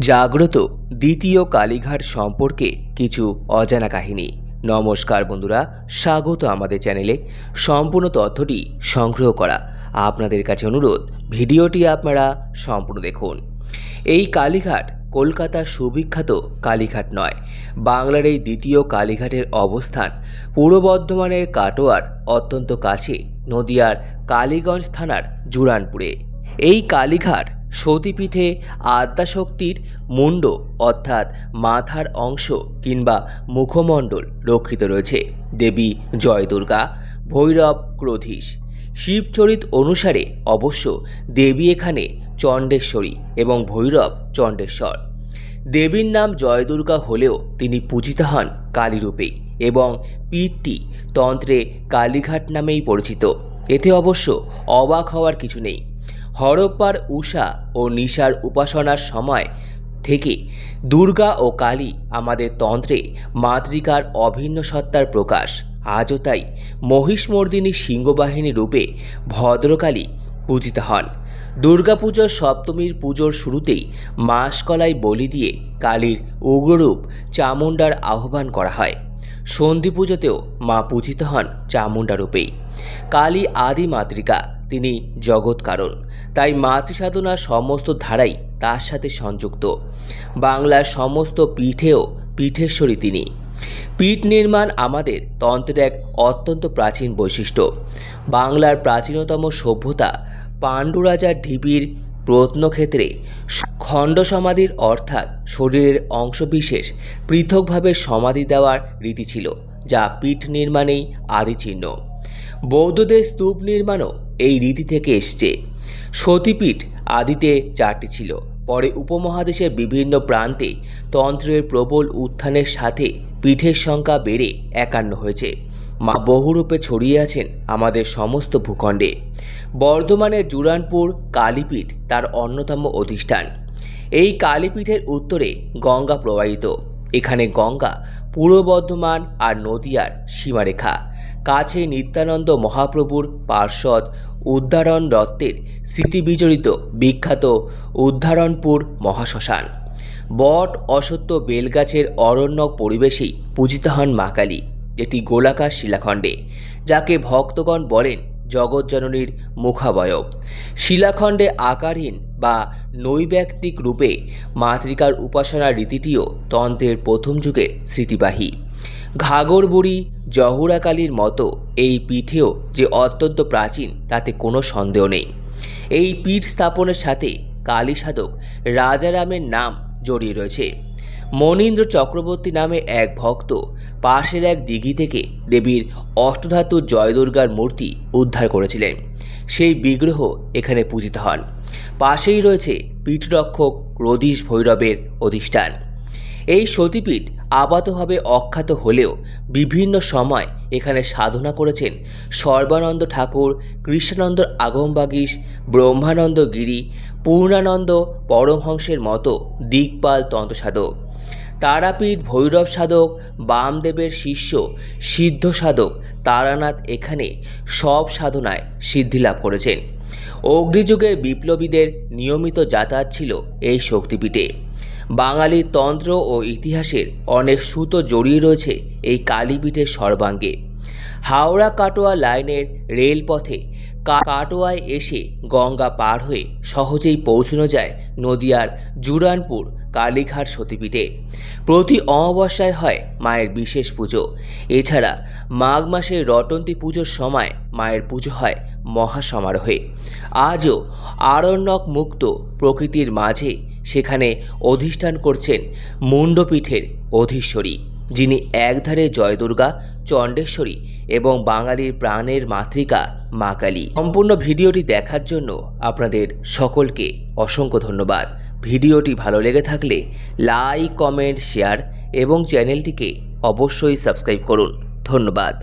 জাগ্রত দ্বিতীয় কালীঘাট সম্পর্কে কিছু অজানা কাহিনী। নমস্কার বন্ধুরা, স্বাগত আমাদের চ্যানেলে। সম্পূর্ণ তথ্যটি সংগ্রহ করা আপনাদের কাছে অনুরোধ, ভিডিওটি আপনারা সম্পূর্ণ দেখুন। এই কালীঘাট কলকাতার সুবিখ্যাত কালীঘাট নয়। বাংলার এই দ্বিতীয় কালীঘাটের অবস্থান পূর্ব বর্ধমানের কাটোয়ার অত্যন্ত কাছে নদিয়ার কালীগঞ্জ থানার জুরানপুরে। এই কালীঘাট সতীপীঠে আদ্যাশক্তির মুন্ড অর্থাৎ মাথার অংশ কিংবা মুখমণ্ডল রক্ষিত রয়েছে। দেবী জয় দুর্গা ভৈরব ক্রোধীশ। শিবচরিত অনুসারে অবশ্য দেবী এখানে চণ্ডেশ্বরী এবং ভৈরব চণ্ডেশ্বর। দেবীর নাম জয়দুর্গা হলেও তিনি পূজিত হন কালীরূপে এবং পীঠটি তন্ত্রে কালীঘাট নামেই পরিচিত। এতে অবশ্য অবাক হওয়ার কিছু নেই। হরপ্পার উষা ও নিশার উপাসনার সময় থেকে দুর্গা ও কালী আমাদের তন্ত্রে মাতৃকার অভিন্ন সত্তার প্রকাশ। আজও তাই মহিষমর্দিনী সিংহবাহিনী রূপে ভদ্রকালী পূজিত হন। দুর্গাপুজোর সপ্তমীর পুজোর শুরুতেই মাসকলাই বলি দিয়ে কালীর উগ্ররূপ চামুণ্ডার আহ্বান করা হয়। সন্ধি পুজোতেও মা পূজিত হন চামুণ্ডা রূপেই। কালী আদি মাতৃকা তিনি জগৎ কারণ। তাই মাতৃসাধনার সমস্ত ধারাই তার সাথে সংযুক্ত। বাংলার সমস্ত পীঠেও পীঠেশ্বরী তিনি। পীঠ নির্মাণ আমাদের তন্ত্রের এক অত্যন্ত প্রাচীন বৈশিষ্ট্য। বাংলার প্রাচীনতম সভ্যতা পাণ্ডুরাজার ঢিবির প্রত্নক্ষেত্রে খণ্ড সমাধির অর্থাৎ শরীরের অংশবিশেষ পৃথকভাবে সমাধি দেওয়ার রীতি ছিল, যা পীঠ নির্মাণেই আদি চিহ্ন বৌদ্ধদের স্তূপ নির্মাণও এই রীতি থেকে এসছে। সতীপীঠ আদিতে চারটি ছিল। পরে উপমহাদেশের বিভিন্ন প্রান্তে তন্ত্রের প্রবল উত্থানের সাথে পীঠের সংখ্যা বেড়ে একান্ন হয়েছে। মা বহুরূপে ছড়িয়ে আছেন আমাদের সমস্ত ভূখণ্ডে। বর্ধমানের জুরানপুর কালীপীঠ তার অন্যতম অধিষ্ঠান। এই কালীপীঠের উত্তরে গঙ্গা প্রবাহিত। এখানে গঙ্গা, পূর্ব বর্ধমান আর নদিয়ার সীমারেখা। কাছে নিত্যানন্দ মহাপ্রভুর পার্শ্বদ উদ্ধারণ দত্তের স্মৃতিবিজড়িত বিখ্যাত উদ্ধারণপুর মহাশ্মশান। বট অসত্য বেলগাছের অরণ্য পরিবেশেই পূজিত হন মা কালী এটি গোলাকার শিলাখণ্ডে, যাকে ভক্তগণ বলেন জগজ্জননীর মুখাবয়ব। শিলাখণ্ডে আকারহীন বা নৈব্যক্তিক রূপে মাতৃকার উপাসনার রীতিটিও তন্ত্রের প্রথম যুগের স্মৃতিবাহী। ঘাগরবুড়ি জহুরাকালীর মতো এই পীঠেও যে অত্যন্ত প্রাচীন, তাতে কোনো সন্দেহ নেই। এই পীঠ স্থাপনের সাথে কালী সাধক রাজারামের নাম জড়িয়ে রয়েছে। মনীন্দ্র চক্রবর্তী নামে এক ভক্ত পাশের এক দিঘি থেকে দেবীর অষ্টধাতুর জয়দুর্গার মূর্তি উদ্ধার করেছিলেন। সেই বিগ্রহ এখানে পূজিত হন। পাশেই রয়েছে পীঠরক্ষক রদীশ ভৈরবের অধিষ্ঠান। এই সতীপীঠ আপাতভাবে অখ্যাত হলেও বিভিন্ন সময় এখানে সাধনা করেছেন সর্বানন্দ ঠাকুর, কৃষ্ণানন্দ আগমবাগীশ, ব্রহ্মানন্দ গিরি, পূর্ণানন্দ পরমহংসের মতো দিকপাল তন্ত্রসাধক। তারাপীঠ ভৈরব সাধক, বামদেবের শিষ্য, সিদ্ধ সাধক তারানাথ এখানে সব সাধনায় সিদ্ধি লাভ করেছেন। অগ্নিযুগের বিপ্লবীদের নিয়মিত যাতায়াত ছিল এই শক্তিপীঠে। বাঙালির তন্ত্র ও ইতিহাসের অনেক সুতো জড়িয়ে রয়েছে এই কালীপীঠের সর্বাঙ্গে। হাওড়া কাটোয়া লাইনের রেলপথে কাটোয়ায় এসে গঙ্গা পার হয়ে সহজেই পৌঁছানো যায় নদিয়ার জুরানপুর কালীঘাট সতীপীঠে। প্রতি অমাবস্যায় হয় মায়ের বিশেষ পুজো। এছাড়া মাঘ মাসে রটন্তী পুজোর সময় মায়ের পুজো হয় মহাসমারোহে। আজও আরণ্যক মুক্ত প্রকৃতির মাঝে সেখানে অধিষ্ঠান করছেন মুন্ডপীঠের অধীশ্বরী, যিনি একধারে জয়দুর্গা, চণ্ডেশ্বরী এবং বাঙালির প্রাণের মাতৃকা মা কালী। সম্পূর্ণ ভিডিওটি দেখার জন্য আপনাদের সকলকে অসংখ্য ধন্যবাদ। ভিডিওটি ভালো লেগে থাকলে লাইক, কমেন্ট, শেয়ার এবং চ্যানেলটিকে অবশ্যই সাবস্ক্রাইব করুন। ধন্যবাদ।